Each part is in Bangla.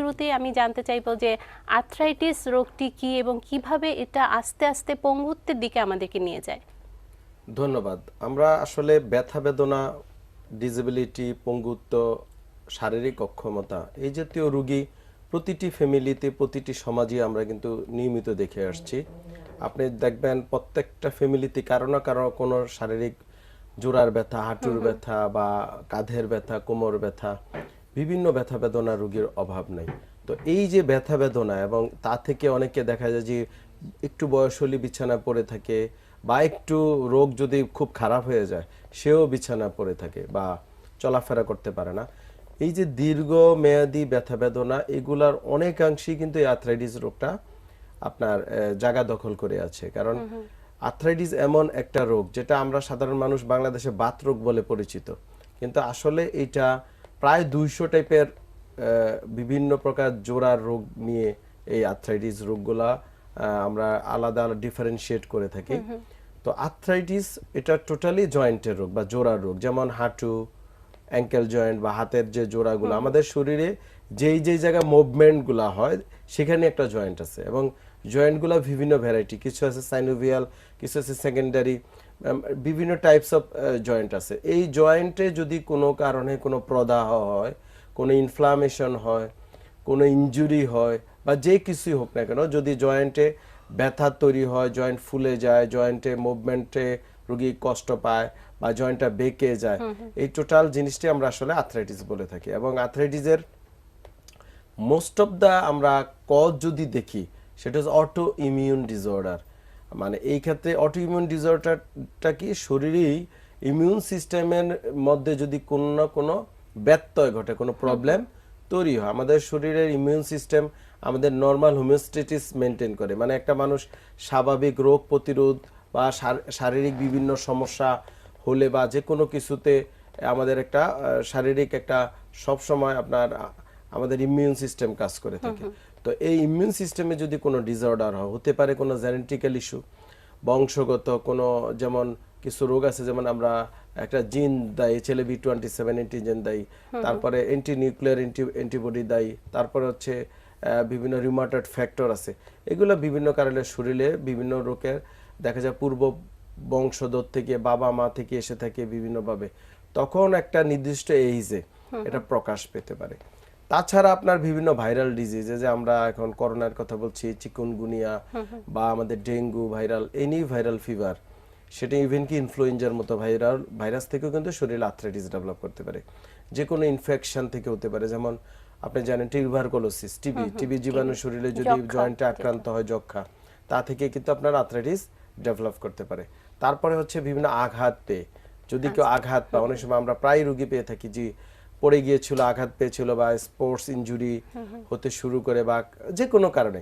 শুরুতেই আমি জানতে চাইব যে আর্থ্রাইটিস রোগটি কি এবং কীভাবে এটা আস্তে আস্তে পঙ্গুত্বের দিকে আমাদেরকে নিয়ে যায়। ধন্যবাদ। আমরা আসলে ব্যথা বেদনা ডিসেবিলিটি পঙ্গুত্ব শারীরিক অক্ষমতা এই জাতীয় রোগী প্রতিটি ফ্যামিলিতে প্রতিটি সমাজে আমরা কিন্তু নিয়মিত দেখে আসছি। আপনি দেখবেন প্রত্যেকটা ফ্যামিলিতে কারও না কারও কোনো শারীরিক জোড়ার ব্যথা হাঁটুর ব্যথা বা কাঁধের ব্যথা কোমর ব্যথা বিভিন্ন ব্যথা বেদনা রোগীর অভাব নাই। তো এই যে ব্যথা বেদনা এবং তা থেকে অনেকে দেখা যায় যে একটু বয়স হলে বিছানা পড়ে থাকে বা একটু রোগ যদি খুব খারাপ হয়ে যায় সেও বিছানা পড়ে থাকে বা চলাফেরা করতে পারে না। এই যে দীর্ঘ মেয়াদি ব্যথা বেদনা এগুলার অনেকাংশেই কিন্তু এই আর্থ্রাইটিস রোগটা আপনার জায়গা দখল করে আছে। কারণ আর্থ্রাইটিস এমন একটা রোগ যেটা আমরা সাধারণ মানুষ বাংলাদেশে বাত রোগ বলে পরিচিত। কিন্তু আসলে এটা প্রায় দুইশো টাইপের বিভিন্ন প্রকার জোড়ার রোগ নিয়ে এই আর্থ্রাইটিস রোগগুলা আমরা আলাদা আলাদা ডিফারেন্সিয়েট করে থাকি। তো আর্থ্রাইটিস এটা টোটালি জয়েন্টের রোগ বা জোড়ার রোগ যেমন হাঁটু অ্যাঙ্কেল জয়েন্ট বা হাতের যে জোড়াগুলো আমাদের শরীরে যেই যেই জায়গায় মুভমেন্টগুলো হয় সেখানে একটা জয়েন্ট আছে। এবং জয়েন্টগুলো বিভিন্ন ভ্যারাইটি কিছু আছে সাইনোভিয়াল কিছু আছে সেকেন্ডারি বিভিন্ন টাইপস অফ জয়েন্ট আছে। এই জয়েন্টে যদি কোনো কারণে কোনো প্রদাহ হয় কোনো ইনফ্লামেশন হয় কোনো ইনজুরি হয় বা যে কিছুই হোক না কেন যদি জয়েন্টে ব্যথা তৈরি হয় জয়েন্ট ফুলে যায় জয়েন্টে মুভমেন্টে রুগী কষ্ট পায় বা জয়েন্টটা বেঁকে যায় এই টোটাল জিনিসটি আমরা আসলে আর্থ্রাইটিস বলে থাকি। এবং আর্থ্রাইটিসের মোস্ট অফ দা আমরা কজ যদি দেখি সেটা হচ্ছে অটো ইমিউন ডিসঅর্ডার মানে এই ক্ষেত্রে অটো ইমিউন ডিসঅর্ডারটা কি শরীরেই ইমিউন সিস্টেমের মধ্যে যদি কোনো না কোনো ব্যত্যয় ঘটে কোনো প্রবলেম তৈরি হয় আমাদের শরীরের ইমিউন সিস্টেম আমাদের নর্মাল হোমিওস্টেটিস মেনটেন করে। মানে একটা মানুষ স্বাভাবিক রোগ প্রতিরোধ বা শারীরিক বিভিন্ন সমস্যা হলে বা যে কোনো কিছুতে আমাদের একটা শারীরিক একটা সবসময় আপনার আমাদের ইমিউন সিস্টেম কাজ করে থাকে। তো এই ইমিউন সিস্টেমে যদি কোনো ডিসঅর্ডার হয় হতে পারে কোনো জেনেটিক্যাল ইস্যু বংশগত কোনো যেমন কিছু রোগ আছে যেমন আমরা একটা জিন দায়ী ছেলে বি টোয়েন্টি সেভেন অ্যান্টিজেন দায়ী তারপরে অ্যান্টি নিউক্লিয়ার অ্যান্টিবডি দায়ী তারপরে হচ্ছে বিভিন্ন রিমাটয়েড ফ্যাক্টর আছে। এগুলো বিভিন্ন কারণে শরীরে বিভিন্ন রোগের দেখা যায় পূর্ব বংশধর থেকে বাবা মা থেকে এসে থাকে বিভিন্নভাবে। তখন একটা নির্দিষ্ট এইজে এটা প্রকাশ পেতে পারে। তাছাড়া আপনার বিভিন্ন ভাইরাল ডিজিজে যে আমরা এখন করোনার কথা বলছি চিকুনগুনিয়া বা আমাদের dengue viral any viral fever সেটা ইভেন কি ইনফ্লুয়েঞ্জার মতো ভাইরাল ভাইরাস থেকেও কিন্তু শরীরে আর্থ্রাইটিস ডেভেলপ করতে পারে। যে কোনো ইনফেকশন থেকে হতে পারে যেমন আপনি জানেন টিউবারকুলোসিস টিবি টিবি জীবাণু শরীরে যদি জয়েন্টে আক্রান্ত হয় যক্ষা তা থেকে কিন্তু আপনার আর্থ্রাইটিস ডেভেলপ করতে পারে। তারপরে হচ্ছে বিভিন্ন আঘাত পেয়ে যদি কেউ আঘাত পায় অনেক সময় আমরা প্রায় রুগী পেয়ে থাকি যে পড়ে গিয়েছিল আঘাত পেয়েছিল বা স্পোর্টস ইনজুরি হতে শুরু করে বা যে কোনো কারণে।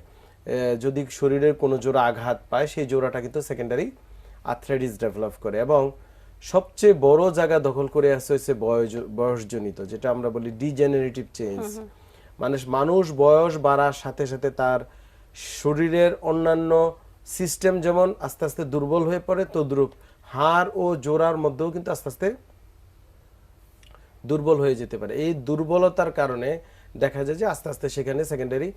যদি শরীরের কোনো জোড়া আঘাত পায় সেই জোড়াটা কিন্তু সেকেন্ডারি আর্থ্রাইটিস ডেভেলপ করে এবং সবচেয়ে বড় জায়গা দখল করে আসে হচ্ছে বয়স বয়সজনিত যেটা আমরা বলি ডিজেনারেটিভ চেঞ্জ মানুষ মানুষ বয়স বাড়ার সাথে সাথে তার শরীরের অন্যান্য সিস্টেম যেমন আস্তে আস্তে দুর্বল হয়ে পড়ে তদ্রুপ হাড় ও জোড়ার মধ্যেও কিন্তু আস্তে আস্তে দুর্বল হয়ে যেতে পারে। এই দুর্বলতার কারণে দেখা যায় যে আস্তে আস্তে সেখানে সেকেন্ডারি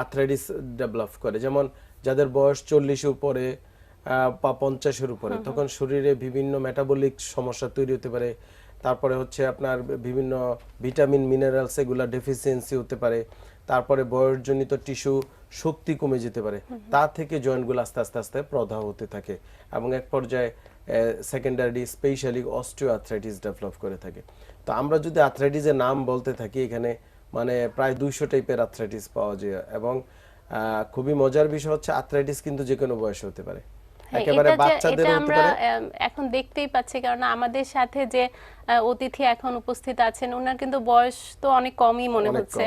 আর্থ্রাইটিস ডেভেলপ করে। যেমন যাদের বয়স চল্লিশ উপরে বা পঞ্চাশের উপরে তখন শরীরে বিভিন্ন মেটাবলিক সমস্যা তৈরি হতে পারে। তারপরে হচ্ছে আপনার বিভিন্ন ভিটামিন মিনারেলস এগুলা ডেফিসিয়েন্সি হতে পারে। তারপরে বয়সজনিত টিস্যু শক্তি কমে যেতে পারে। তা থেকে জয়েন্টগুলো আস্তে আস্তে আস্তে প্রদাহ হতে থাকে। এবং এক পর্যায়ে secondary specially osteo arthritis develop করে থাকে। তো আমরা যদি আর্থ্রাইটিসের নাম বলতে থাকি এখানে মানে প্রায় দুইশো টাইপের আর্থ্রাইটিস পাওয়া যায় এবং খুবই মজার বিষয় হচ্ছে আর্থ্রাইটিস কিন্তু যে কোনো বয়সে হতে পারে। হ্যাঁ, একেবারে বাচ্চাদের হতে পারে। এখন দেখতেই পাচ্ছি কারণ আমাদের সাথে যে অতিথি এখন উপস্থিত আছেন ওনার কিন্তু বয়স তো অনেক কমই মনে হচ্ছে।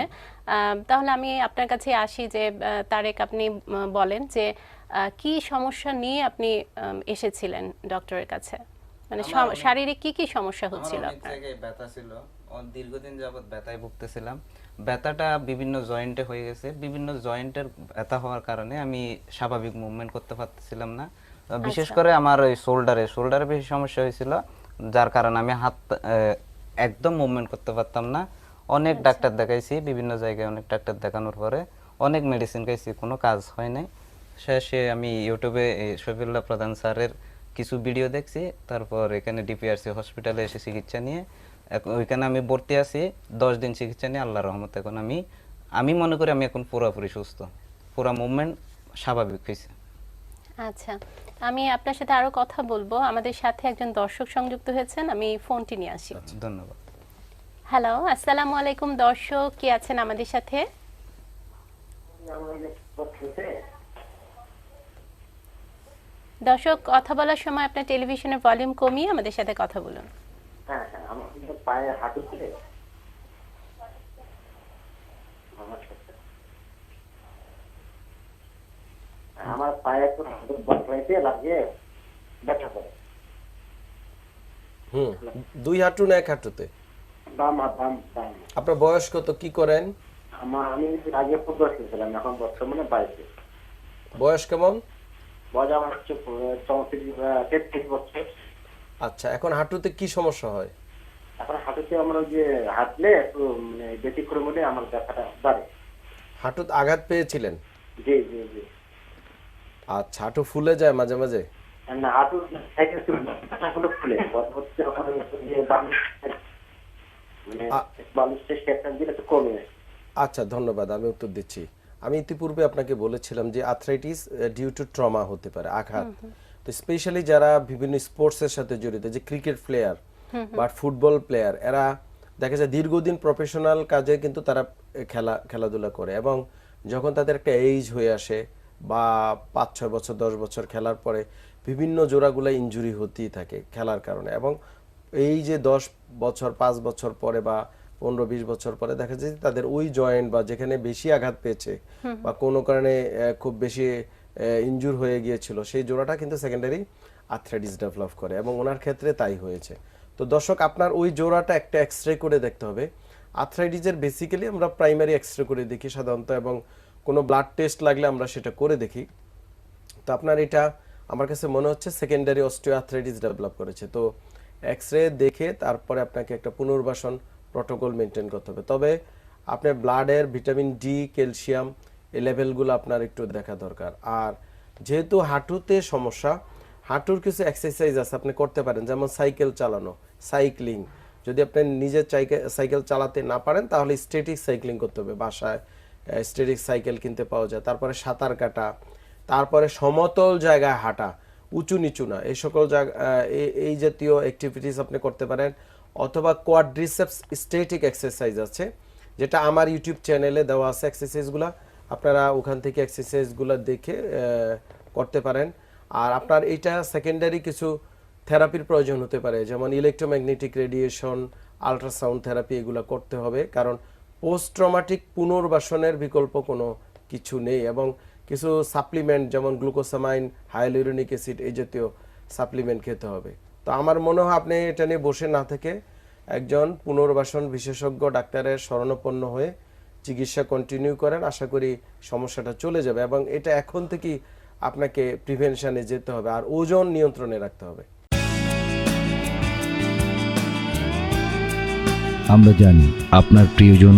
তাহলে আমি আপনার কাছে আসি যে তারেক আপনি বলেন যে কি সমস্যা নিয়ে আপনি এসেছিলেন ডক্টরের কাছে? মানে শারীরিক কি কি সমস্যা হচ্ছিল? আপনার ব্যথা ছিল। দীর্ঘদিন যাবত ব্যথায় ভুগতেছিলাম। ব্যথাটা বিভিন্ন জয়েন্টে হয়ে গেছে। বিভিন্ন জয়েন্টের ব্যথা হওয়ার কারণে আমি স্বাভাবিক মুভমেন্ট করতে পারতেছিলাম না। বিশেষ আচ্ছা। করে আমার ওই শোল্ডারে। শোল্ডারে বেশি সমস্যা হয়েছিল যার কারণে আমি হাত একদম মুভমেন্ট করতে পারতাম না। অনেক ডাক্তার দেখাইছি বিভিন্ন জায়গায় অনেক ডাক্তার দেখানোর পরে অনেক মেডিসিন খাইছি কোনো কাজ হয় নাই। শেষে আমি ইউটিউবে শফিউল্লাহ প্রধান স্যারের কিছু ভিডিও দেখছি তারপর এখানে ডিপিআরসি হসপিটালে এসে চিকিৎসা নিয়ে ওইখানে আমি ভর্তি আছি দশ দিন চিকিৎসা নিয়ে আল্লাহ রহমত এখন আমি আমি মনে করি আমি এখন পুরোপুরি সুস্থ। পুরা মুভমেন্ট স্বাভাবিক হয়েছে আচ্ছা আমি আপনার সাথে আরও কথা বলব। আমাদের সাথে একজন দর্শক সংযুক্ত হয়েছেন আমি ফোনটি নিয়ে আসি। ধন্যবাদ। হ্যালো আসসালামু আলাইকুম দর্শক কে আছেন আমাদের সাথে? দর্শক কথা বলার সময় আপনার টেলিভিশনের ভলিউম কমিয়ে আমাদের সাথে কথা বলুন। হ্যাঁ হ্যাঁ আমার পায়ে হাঁটুতে আমার সাথে। আমার পায়ে একটু হাঁটু লাগিয়ে ব্যথা করে। হুম দুই হাঁটু না এক হাঁটুতে? আপনার বয়স কত? কি করেন? আমার আমি আগে ফুটবল খেলছিলাম এখন বর্তমানে বাড়িতে বয়স কেমন? বয়স আমার হচ্ছে চৌত্রিশ তেত্রিশ বছর। আচ্ছা এখন হাঁটুতে কি সমস্যা হয়? এখন হাঁটুতে আমরা যে হাঁটলে একটু মানে ব্যতিক্রম হলে আমার ব্যথাটা বাড়ে। হাঁটুতে আঘাত পেয়েছিলেন? জি জি জি। আচ্ছা হাঁটু ফুলে যায় মাঝে মাঝে? না হাঁটু ব্যথাগুলো মানে দিলে কমে আসে আচ্ছা ধন্যবাদ আমি উত্তর দিচ্ছি। আমি ইতিপূর্বে আপনাকে বলেছিলাম যে আর্থ্রাইটিস ডিউ টু ট্রমা হতে পারে আঘাত। তো স্পেশালি যারা বিভিন্ন স্পোর্টসের সাথে জড়িত যে ক্রিকেট প্লেয়ার বা ফুটবল প্লেয়ার এরা দেখা যায় দীর্ঘদিন প্রফেশনাল কাজে কিন্তু তারা খেলা খেলাধুলা করে এবং যখন তাদের একটা এইজ হয়ে আসে বা পাঁচ ছয় বছর দশ বছর খেলার পরে বিভিন্ন জোড়াগুলো ইনজুরি হতেই থাকে খেলার কারণে এবং এই যে দশ বছর পাঁচ বছর পরে বা পনেরো বিশ বছর পরে দেখা যায় তাদের ওই জয়েন্ট বা যেখানে বেশি আঘাত পেয়েছে বা কোনো কারণে খুব বেশি ইনজুর হয়ে গিয়েছিল সেই জোড়াটা কিন্তু সেকেন্ডারি আর্থ্রাইটিস ডেভেলপ করে এবং ওনার ক্ষেত্রে তাই হয়েছে। তো দর্শক আপনার ওই জোড়াটা একটা এক্স রে করে দেখতে হবে। আর্থ্রাইটিসের বেসিক্যালি আমরা প্রাইমারি এক্স রে করে দেখি সাধারণত এবং কোনো ব্লাড টেস্ট লাগলে আমরা সেটা করে দেখি। তো আপনার এটা আমার কাছে মনে হচ্ছে সেকেন্ডারি অস্টিওআর্থ্রাইটিস ডেভেলপ করেছে। তো এক্স রে দেখে তারপরে আপনাকে একটা পুনর্বাসন প্রটোকল মেনটেন করতে হবে। তবে আপনার ব্লাডের ভিটামিন ডি ক্যালসিয়াম এই লেভেলগুলো আপনার একটু দেখা দরকার। আর যেহেতু হাঁটুতে সমস্যা, হাঁটুর কিছু এক্সারসাইজ আছে, আপনি করতে পারেন। যেমন সাইকেল চালানো সাইক্লিং যদি আপনি নিজে সাইকেল চালাতে না পারেন, তাহলে স্টেটিক সাইক্লিং করতে হবে। বাসায় স্টেটিক সাইকেল কিনতে পাওয়া যায়। তারপরে সাঁতার কাটা, তারপরে সমতল জায়গায় হাঁটা। উঁচু নিচু না, এই সকল এই জাতীয় অ্যাক্টিভিটিস আপনি করতে পারেন, অথবা কোয়াড্রিসেপস স্টেটিক এক্সারসাইজ আছে, যেটা আমার ইউটিউব চ্যানেলে দেওয়া আছে এক্সারসাইজগুলো আপনারা ওখান থেকে এক্সারসাইজগুলো দেখে করতে পারেন। আর আপনার এইটা সেকেন্ডারি কিছু থেরাপির প্রয়োজন হতে পারে, যেমন ইলেকট্রোম্যাগনেটিক রেডিয়েশন আলট্রাসাউন্ড থেরাপি এগুলো করতে হবে, কারণ পোস্ট ট্রমাটিক পুনর্বাসনের বিকল্প কোনো কিছু নেই। এবং কিছু সাপ্লিমেন্ট যেমন গ্লুকোসামাইন হাইলোরিনিক অ্যাসিড এই জাতীয় সাপ্লিমেন্ট খেতে হবে। তো আমার মনে হয় আপনি এটা নিয়ে বসে না থেকে একজন পুনর্বাসন বিশেষজ্ঞ ডাক্তারের শরণাপন্ন হয়ে চিকিৎসা কন্টিনিউ করেন, আশা করি সমস্যাটা চলে যাবে এবং এটা এখন থেকেই আপনাকে প্রিভেনশনে যেতে হবে আর ওজন নিয়ন্ত্রণে রাখতে হবে। আমরা জানি আপনার প্রিয়জন